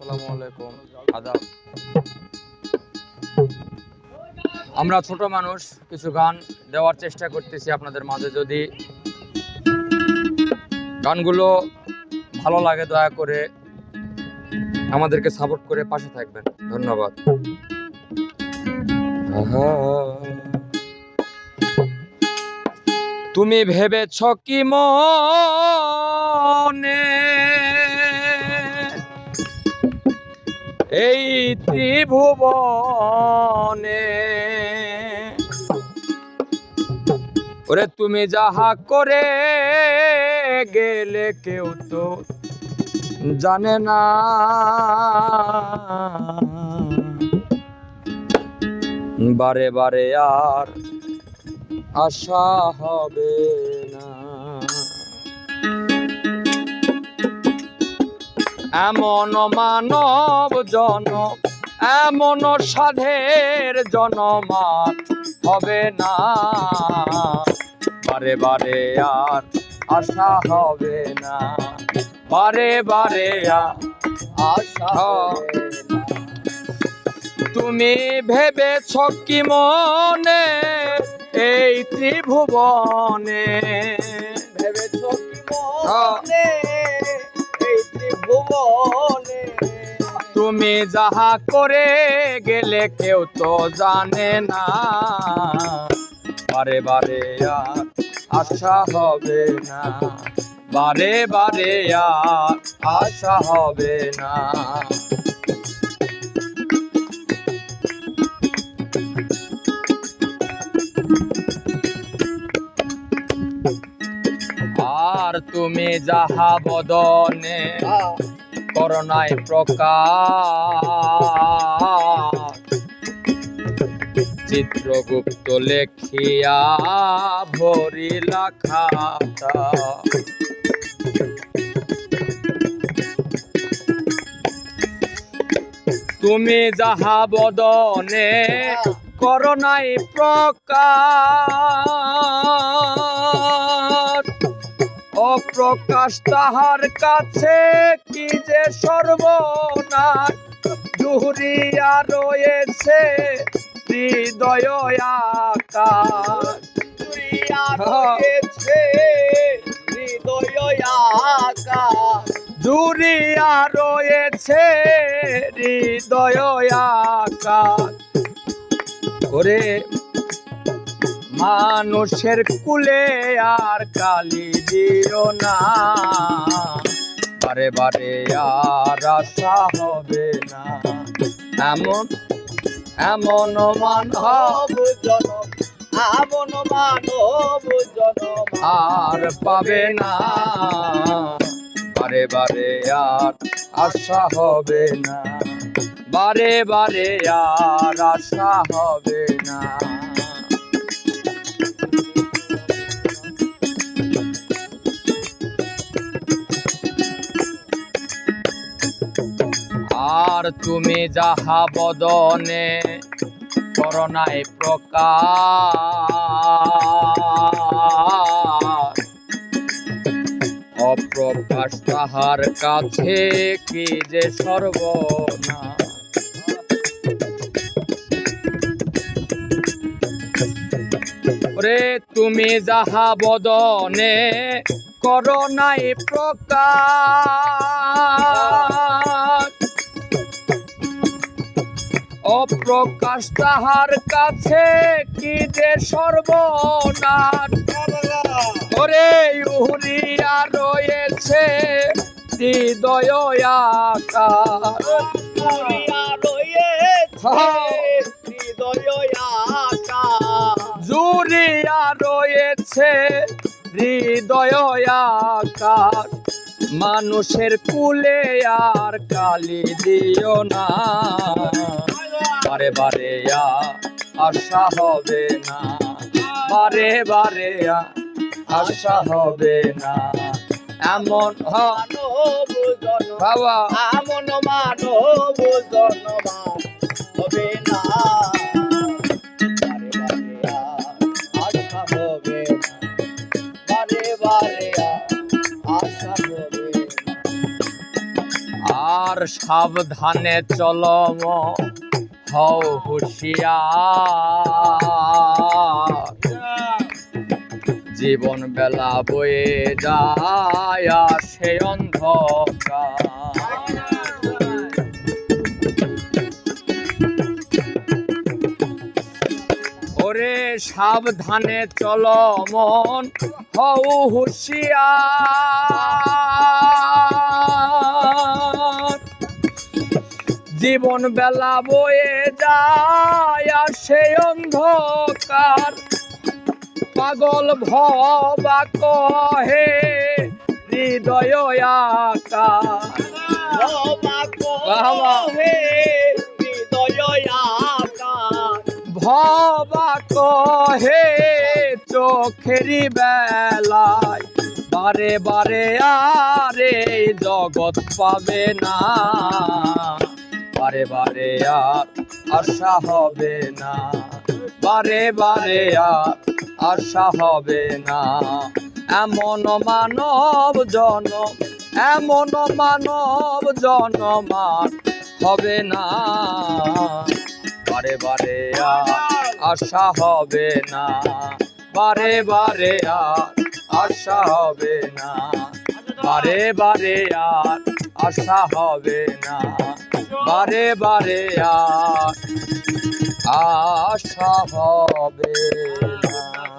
আসসালামু আদাব। আমরা ছোট মানুষ, কিছু গান দেওয়ার চেষ্টা করতেছি আপনাদের মাঝে যদি। গানগুলো ভালো লাগে দয়া করে আমাদেরকে সাপোর্ট করে পাশে থাকবেন। ধন্যবাদ। তুমি ভেবেছ কি মনে? এই ত্রিভুবনে। ওরে তুমি যাহা করে গেলে কেউ তো জানে না। বারে বারে আর আশা হবে এমন মানব জনম এমন সাধের জনমান হবে না। বারে বারে আর আশা হবে না। বারে বারে আর আশা তুমি ভেবেছ কি মনে এই ত্রিভুবনে? ভেবেছ কি মনে তুমি যাহা করে গেলে কেউ তো জানে না। বারে বারে আর আশা হবে না। বারে বারে আর আশা হবে না। আর তুমি যাহা বদনে করোনায় প্রকাশ। চিত্রগুপ্ত লেখিয়া ভরিলা খাতা তুমি যাহা বদনে করোনাই প্রকাশ। অপ্রকাশ তাহার কাছে কি যে সর্বনাশ। জুহরিয়া রয়েছে হৃদয় আকাশ। রয়েছে হৃদয় আকাশ। জুরিয়া রয়েছে হৃদয় আকাশ। ওরে মানুষের কুলে আর কালি দিও না। বারে বারে আর আশা হবে না। এমন এমন মানব জনম আমন মানব জনম আর পাবে না। বারে বারে আর আশা হবে না। বারে বারে আর আশা হবে না। আর তুমি যাহা বদনে, করোনায় প্রকাশ। অপ্রকাশ তাহার কাছে কি যে সর্বনা রে তুমি যাহা বদনে, করোনায় প্রকাশ। অপ্রকাশ তাহার কাছে কি যে সর্বনাশ। ওরে উহরিয়া রয়েছে হৃদয় আকার। জুরিয়া রয়েছে হৃদয় আকার। মানুষের কুলে আর কালি দিও না। বারে বারে আশা হবে না। বারে বারে আশা হবে না। এমন বাবা। আমন মানব জনম হবে না। বারে বারে আর আশা হবে না। বারে বারে আর আশা হবে না। আর সাবধানে চলম হও হুশিয়ার। জীবন বেলা বয়ে যায় সে অন্ধকার। ওরে সাবধানে চল মন হও হুশিয়ার। জীবন বেলা বয়ে যায় আর সেই অন্ধকার। পাগল ভবা কহে হৃদয় ভবা কহে চোখেরই বেলায় বারে বারে আরে জগৎ পাবে না। বারে বারে আর আশা হবে না। বারে বারে আর আশা হবে না। এমন মানব জনম, এমন মানব জনমান হবে না। বারে বারে আর আশা হবে না। বারে বারে আর আশা হবে না। বারে বারে আর আশা হবে না। বারে বারে আশা হবে।